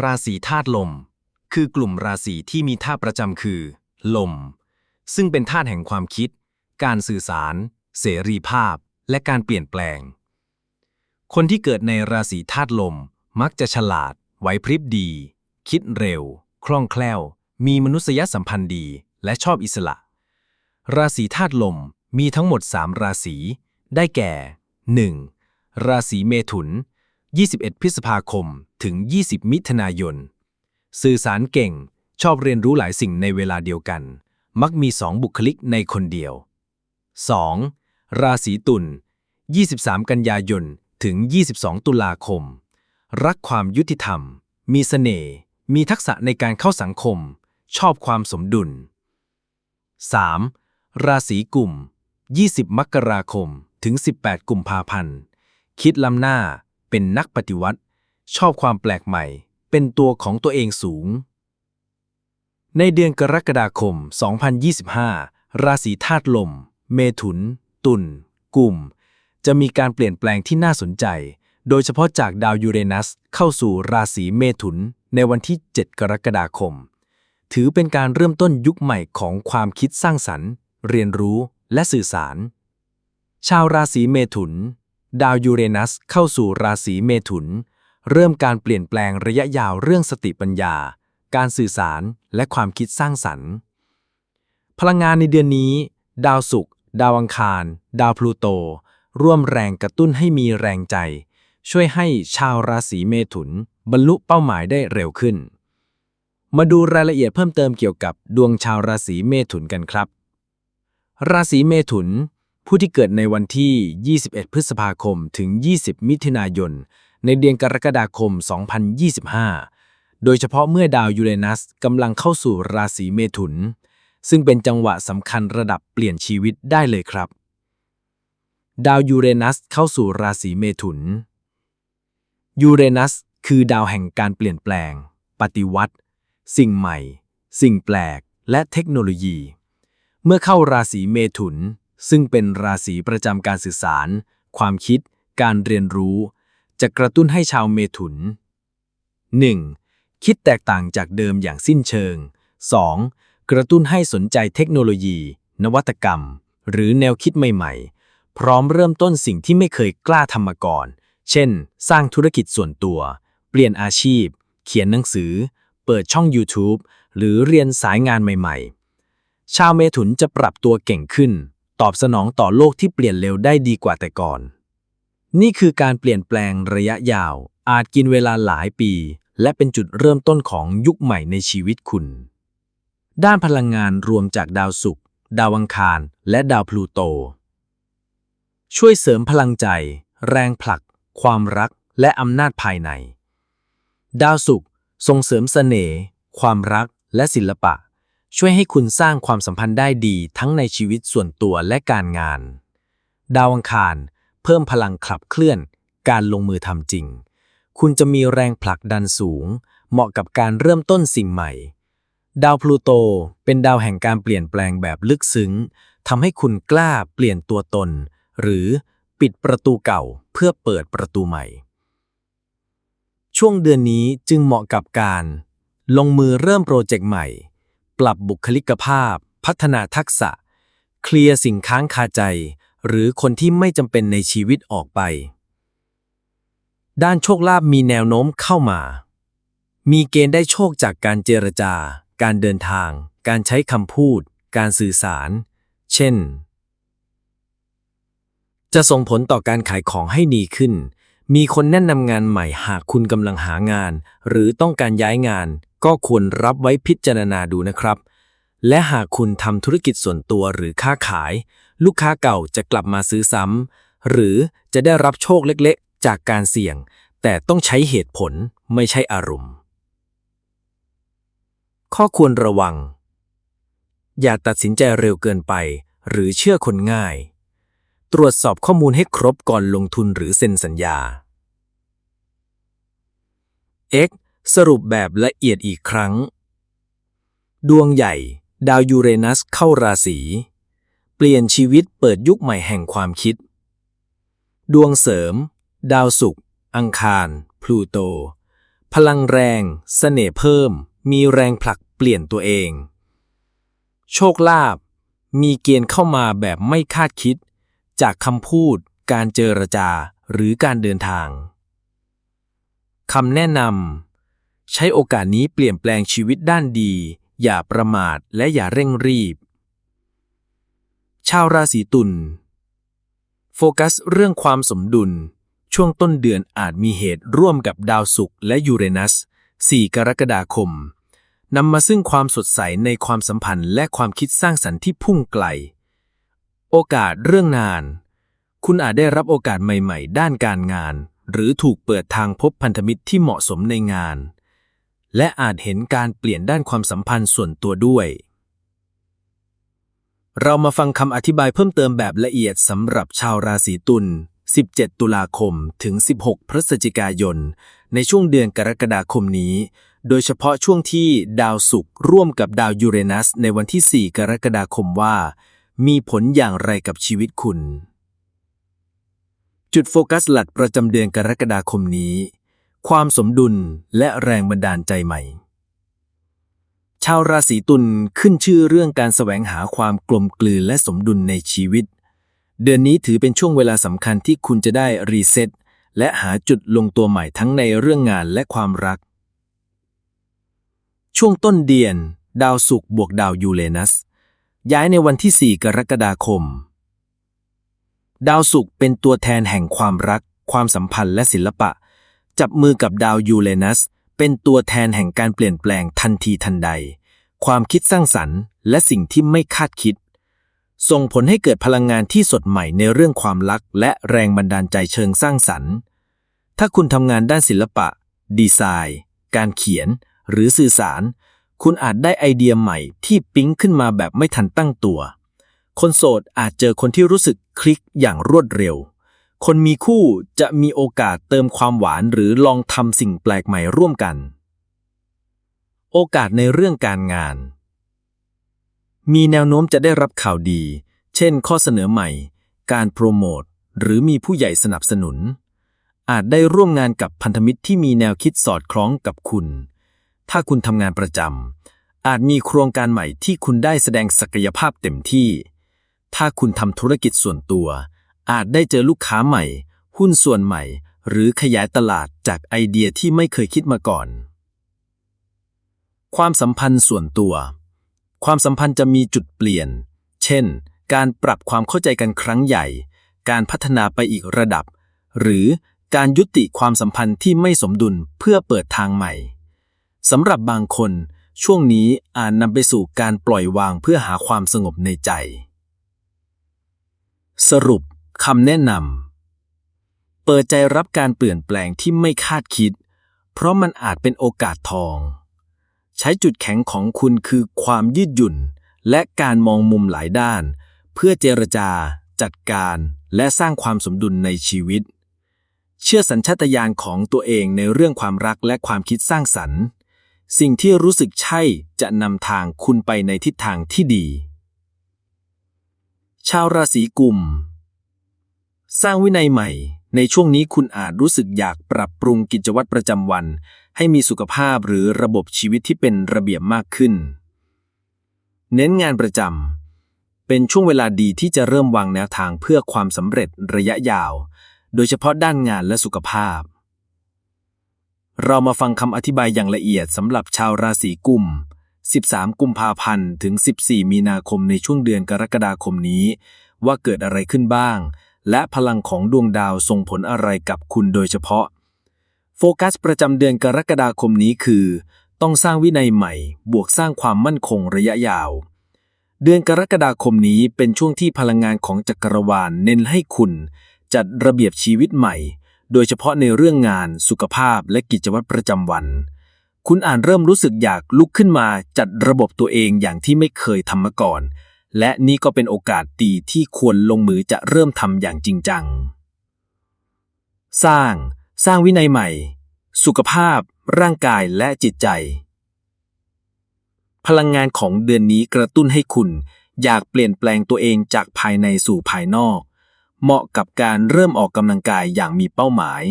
ราศีธาตุลม คือกลุ่มราศีที่มีธาตุประจำคือ ลม ซึ่งเป็นธาตุแห่งความคิด การสื่อสาร เสรีภาพ และการเปลี่ยนแปลง คนที่เกิดในราศีธาตุลมมักจะฉลาด ไหวพริบดี คิดเร็ว คล่องแคล่ว มีมนุษยสัมพันธ์ดี และชอบอิสระ ราศีธาตุลมมีทั้งหมด 3 ราศี ได้แก่ 1. ราศีเมถุน 21 พฤษภาคม ถึง 20 มิถุนายน สื่อสารเก่ง ชอบเรียนรู้หลายสิ่งในเวลาเดียวกัน มักมีสองบุคลิกในคนเดียว 2. ราศีตุล 23 กันยายน ถึง 22 ตุลาคม รักความยุติธรรม มีเสน่ห์ มีทักษะในการเข้าสังคม ชอบความสมดุล 3. ราศีกุม 20 มกราคม ถึง 18 กุมภาพันธ์ คิดล้ำหน้า เป็นนักปฏิวัติ ชอบความแปลกใหม่ เป็นตัวของตัวเองสูง ในเดือนกรกฎาคม 2025 ราศีธาตุลม เมถุน ตุลกุมจะมีการเปลี่ยนแปลงที่น่าสนใจ โดยเฉพาะจากดาวยูเรนัสเข้าสู่ราศีเมถุนในวันที่ 7 กรกฎาคม ถือเป็นการเริ่มต้นยุคใหม่ของความคิดสร้างสรรค์ เรียนรู้และสื่อสาร ชาวราศีเมถุน ดาวยูเรนัสเข้าสู่ราศีเมถุน เริ่มการเปลี่ยนแปลงระยะยาวเรื่องสติปัญญา การสื่อสารและความคิดสร้างสรรค์ พลังงานในเดือนนี้ ดาวศุกร์ดาวอังคาร ดาวพลูโต ร่วมแรงกระตุ้นให้มีแรงใจ ช่วยให้ชาวราศีเมถุน บรรลุเป้าหมายได้เร็วขึ้น มาดูรายละเอียดเพิ่มเติมเกี่ยวกับดวงชาวราศีเมถุนกันครับ ราศีเมถุน ผู้ที่เกิดในวันที่ 21 พฤษภาคมถึง 20 มิถุนายน ในเดือนกรกฎาคม 2025 โดยเฉพาะเมื่อดาวยูเรนัสกำลังเข้าสู่ราศีเมถุน ซึ่งเป็นจังหวะสำคัญระดับเปลี่ยนชีวิตได้เลยครับ ดาวยูเรนัสเข้าสู่ราศีเมถุน ยูเรนัสคือดาวแห่งการเปลี่ยนแปลง ปฏิวัติ สิ่งใหม่ สิ่งแปลก และเทคโนโลยี เมื่อเข้าราศีเมถุน ซึ่งเป็นราศีประจำการสื่อสาร ความคิด การเรียนรู้ จะกระตุ้นให้ชาวเมถุน 1. คิดแตกต่างจากเดิมอย่างสิ้นเชิง 2. กระตุ้นให้สนใจเทคโนโลยี นวัตกรรม หรือแนวคิดใหม่ ๆ พร้อมเริ่มต้นสิ่งที่ไม่เคยกล้าทำมาก่อน เช่น สร้างธุรกิจส่วนตัว เปลี่ยนอาชีพ เขียนหนังสือ เปิดช่อง YouTube หรือเรียนสายงานใหม่ ๆ ชาวเมถุนจะปรับตัวเก่งขึ้น ตอบสนองต่อโลกที่เปลี่ยนเร็วได้ดีกว่าแต่ก่อน นี่คือการเปลี่ยนแปลงระยะยาว อาจกินเวลาหลายปี และเป็นจุดเริ่มต้นของยุคใหม่ในชีวิตคุณ ด้านพลังงานรวมจากดาวศุกร์ดาวอังคาร และดาวพลูโต ช่วยเสริมพลังใจ แรงผลัก ความรัก และอำนาจภายใน ดาวศุกร์ส่งเสริมเสน่ห์ความรักและศิลปะ ช่วยให้คุณสร้างความสัมพันธ์ได้ดีทั้งในชีวิตส่วนตัวและการงาน ดาวอังคาร เพิ่มพลังขับเคลื่อน การลงมือทำจริง คุณจะมีแรงผลักดันสูง เหมาะกับการเริ่มต้นสิ่งใหม่ ดาวพลูโตเป็นดาวแห่งการเปลี่ยนแปลงแบบลึกซึ้งทำให้คุณกล้าเปลี่ยนตัวตน หรือปิดประตูเก่าเพื่อเปิดประตูใหม่ ช่วงเดือนนี้จึงเหมาะกับการ ลงมือเริ่มโปรเจกต์ใหม่ ปรับบุคลิกภาพ พัฒนาทักษะ เคลียร์สิ่งค้างคาใจ หรือคนที่ไม่จำเป็นในชีวิตออกไป ด้านโชคลาภมีแนวโน้มเข้ามา มีเกณฑ์ได้โชคจากการเจรจา การเดินทาง การใช้คำพูด การสื่อสาร เช่น จะส่งผลต่อการขายของให้ดีขึ้น มีคนแนะนำงานใหม่หากคุณกำลังหางาน หรือต้องการย้ายงาน ก็ควรรับไว้พิจารณาดูนะครับ และหากคุณทำธุรกิจส่วนตัวหรือค้าขาย ลูกค้าเก่าจะกลับมาซื้อซ้ำ หรือจะได้รับโชคเล็กๆ จากการเสี่ยง แต่ต้องใช้เหตุผลไม่ใช่อารมณ์ ข้อควรระวัง อย่าตัดสินใจเร็วเกินไป หรือเชื่อคนง่าย ตรวจสอบข้อมูลให้ครบก่อนลงทุนหรือเซ็นสัญญา X สรุปแบบละเอียดอีกครั้ง ดวงใหญ่ ดาวยูเรนัสเข้าราศี ปลี่ยนชีวิตเปิดยุคใหม่แห่งความคิด ดวงเสริม ดาวศุกร์อังคาร พลูโต พลังแรง เสน่ห์เพิ่ม มีแรงผลักเปลี่ยนตัวเอง โชคลาภมีเกณฑ์เข้ามาแบบไม่คาดคิด จากคำพูด การเจรจาหรือการเดินทางคำแนะนำใช้โอกาสนี้เปลี่ยนแปลงชีวิตด้านดี อย่าประมาทและอย่าเร่งรีบ ชาวราศีตุลโฟกัสเรื่องความสมดุล ช่วงต้นเดือนอาจมีเหตุร่วมกับดาวศุกร์และยูเรนัส 4 กรกฎาคม นำมาซึ่งความสดใสในความสัมพันธ์และความคิดสร้างสรรค์ที่พุ่งไกล โอกาสเรื่องงาน คุณอาจได้รับโอกาสใหม่ๆ ด้านการงาน หรือถูกเปิดทางพบพันธมิตรที่เหมาะสมในงาน และอาจเห็นการเปลี่ยนด้านความสัมพันธ์ส่วนตัวด้วย เรามาฟังคำอธิบายเพิ่มเติมแบบละเอียดสำหรับชาวราศีตุล 17 ตุลาคม ถึง 16 พฤศจิกายน ในช่วงเดือนกรกฎาคมนี้ โดยเฉพาะช่วงที่ดาวศุกร์ร่วมกับดาวยูเรนัส ในวันที่ 4 กรกฎาคมว่า มีผลอย่างไรกับชีวิตคุณ จุดโฟกัสหลักประจำเดือนกรกฎาคมนี้ ความสมดุลและแรงบันดาลใจใหม่ ชาวราศีตุลขึ้นชื่อเรื่องการแสวงหาความกลมกลืนและสมดุลในชีวิต เดือนนี้ถือเป็นช่วงเวลาสำคัญที่คุณจะได้รีเซ็ตและหาจุดลงตัวใหม่ทั้งในเรื่องงานและความรัก ช่วงต้นเดือน ดาวศุกร์บวกดาวยูเรนัส ย้ายในวันที่ 4 กรกฎาคม ดาวศุกร์เป็นตัวแทนแห่งความรัก ความสัมพันธ์และศิลปะ จับมือกับดาวยูเรนัส เป็นตัวแทนแห่งการเปลี่ยนแปลงทันทีทันใด ความคิดสร้างสรรค์ และสิ่งที่ไม่คาดคิด ส่งผลให้เกิดพลังงานที่สดใหม่ในเรื่องความรัก และแรงบันดาลใจเชิงสร้างสรรค์ ถ้าคุณทำงานด้านศิลปะ ดีไซน์ การเขียน หรือสื่อสาร คุณอาจได้ไอเดียใหม่ที่ปิ๊งขึ้นมาแบบไม่ทันตั้งตัว คนโสดอาจเจอคนที่รู้สึกคลิกอย่างรวดเร็ว คนมีคู่จะมีโอกาสเติมความหวานหรือลองทำสิ่งแปลกใหม่ร่วมกัน โอกาสในเรื่องการงาน มีแนวโน้มจะได้รับข่าวดี เช่น ข้อเสนอใหม่ การโปรโมทหรือมีผู้ใหญ่สนับสนุน อาจได้ร่วมงานกับพันธมิตรที่มีแนวคิดสอดคล้องกับคุณ ถ้าคุณทำงานประจำอาจมีโครงการใหม่ที่คุณได้แสดงศักยภาพเต็มที่ ถ้าคุณทำธุรกิจส่วนตัว อาจได้เจอลูกค้าใหม่ หุ้นส่วนใหม่ หรือขยายตลาดจากไอเดียที่ไม่เคยคิดมาก่อน ความสัมพันธ์ส่วนตัว ความสัมพันธ์จะมีจุดเปลี่ยน เช่น การปรับความเข้าใจกันครั้งใหญ่ การพัฒนาไปอีกระดับ หรือการยุติความสัมพันธ์ที่ไม่สมดุลเพื่อเปิดทางใหม่สำหรับบางคน ช่วงนี้อาจนำไปสู่การปล่อยวางเพื่อหาความสงบในใจ สรุป คำแนะนำ เปิดใจรับการเปลี่ยนแปลงที่ไม่คาดคิด เพราะมันอาจเป็นโอกาสทอง ใช้จุดแข็งของคุณคือความยืดหยุ่น และการมองมุมหลายด้าน เพื่อเจรจา จัดการ และสร้างความสมดุลในชีวิต เชื่อสัญชาตญาณของตัวเองในเรื่องความรักและความคิดสร้างสรรค์ สิ่งที่รู้สึกใช่จะนำทางคุณไปในทิศทางที่ดี ชาวราศีกุม สร้างวินัยใหม่ ในช่วงนี้คุณอาจรู้สึกอยากปรับปรุงกิจวัตรประจำวัน ให้มีสุขภาพหรือระบบชีวิตที่เป็นระเบียบมากขึ้น เน้นงานประจำเป็นช่วงเวลาดีที่จะเริ่มวางแนวทางเพื่อความสำเร็จระยะยาว โดยเฉพาะด้านงานและสุขภาพ เรามาฟังคำอธิบายอย่างละเอียดสำหรับชาวราศีกุม 13 กุมภาพันธ์ถึง 14 มีนาคมในช่วงเดือนกรกฎาคมนี้ ว่าเกิดอะไรขึ้นบ้าง และพลังของดวงดาวส่งผลอะไรกับคุณโดยเฉพาะ โฟกัสประจำเดือนกรกฎาคมนี้คือ ต้องสร้างวินัยใหม่ บวกสร้างความมั่นคงระยะยาว เดือนกรกฎาคมนี้เป็นช่วงที่พลังงานของจักรวาลเน้นให้คุณ จัดระเบียบชีวิตใหม่ โดยเฉพาะในเรื่องงานสุขภาพและกิจวัตรประจำวัน คุณอ่านเริ่มรู้สึกอยากลุกขึ้นมาจัดระบบตัวเองอย่างที่ไม่เคยทำมาก่อน และนี่ก็เป็นโอกาสดีที่ควรลงมือจะเริ่มทำอย่างจริงจัง สร้าง สร้างวินัยใหม่ สุขภาพ ร่างกายและจิตใจ พลังงานของเดือนนี้กระตุ้นให้คุณ อยากเปลี่ยนแปลงตัวเองจากภายในสู่ภายนอก เหมาะกับการเริ่มออกกำลังกายอย่างมีเป้าหมาย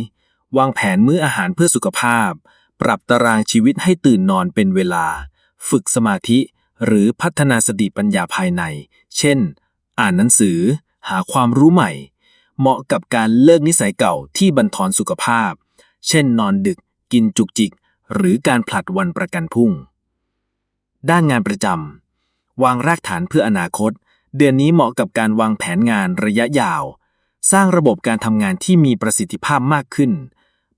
วางแผนมื้ออาหารเพื่อสุขภาพปปรับตารางชีวิตให้ตื่นนอนเป็นเวลา ฝึกสมาธิ หรือพัฒนาสติปัญญาภายใน เช่น อ่านหนังสือ หาความรู้ใหม่ เหมาะกับการเลิกนิสัยเก่าที่บั่นทอนสุขภาพ เช่น นอนดึก กินจุกจิก หรือการผลัดวันประกันพุ่ง ด้านงานประจำ วางรากฐานเพื่ออนาคต เดือนนี้เหมาะกับการวางแผนงานระยะยาว สร้างระบบการทำงานที่มีประสิทธิภาพมากขึ้น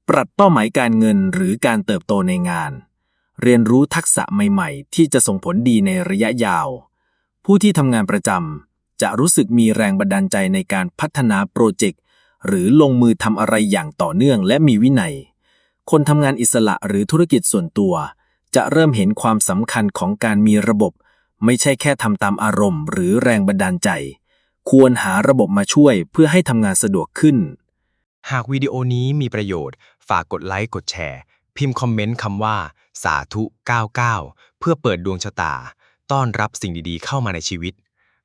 ปรับเป้าหมายการเงินหรือการเติบโตในงาน เรียนรู้ทักษะใหม่ๆ ที่จะส่งผลดีในระยะยาว ผู้ที่ทำงานประจำจะรู้สึกมีแรงบันดาลใจในการพัฒนาโปรเจกต์หรือลงมือทำอะไรอย่างต่อเนื่องและมีวินัย คนทำงานอิสระหรือธุรกิจส่วนตัว จะเริ่มเห็นความสำคัญของการมีระบบ ไม่ใช่แค่ทำตามอารมณ์ หรือแรงบันดาลใจ ควรหาระบบมาช่วยเพื่อให้ทำงานสะดวกขึ้น หากวิดีโอนี้มีประโยชน์ ฝากกดไลค์กดแชร์ พิมพ์คอมเมนต์คำว่า สาธุ 99 เพื่อเปิดดวงชะตา ต้อนรับสิ่งดีๆ เข้ามาในชีวิต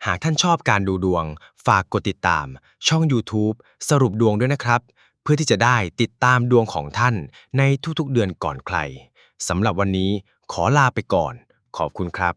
หากท่านชอบการดูดวง ฝากกดติดตาม ช่อง YouTube สรุปดวงด้วยนะครับ เพื่อที่จะได้ติดตามดวงของท่านในทุกๆเดือนก่อนใครสำหรับวันนี้ขอลาไปก่อน ขอบคุณครับ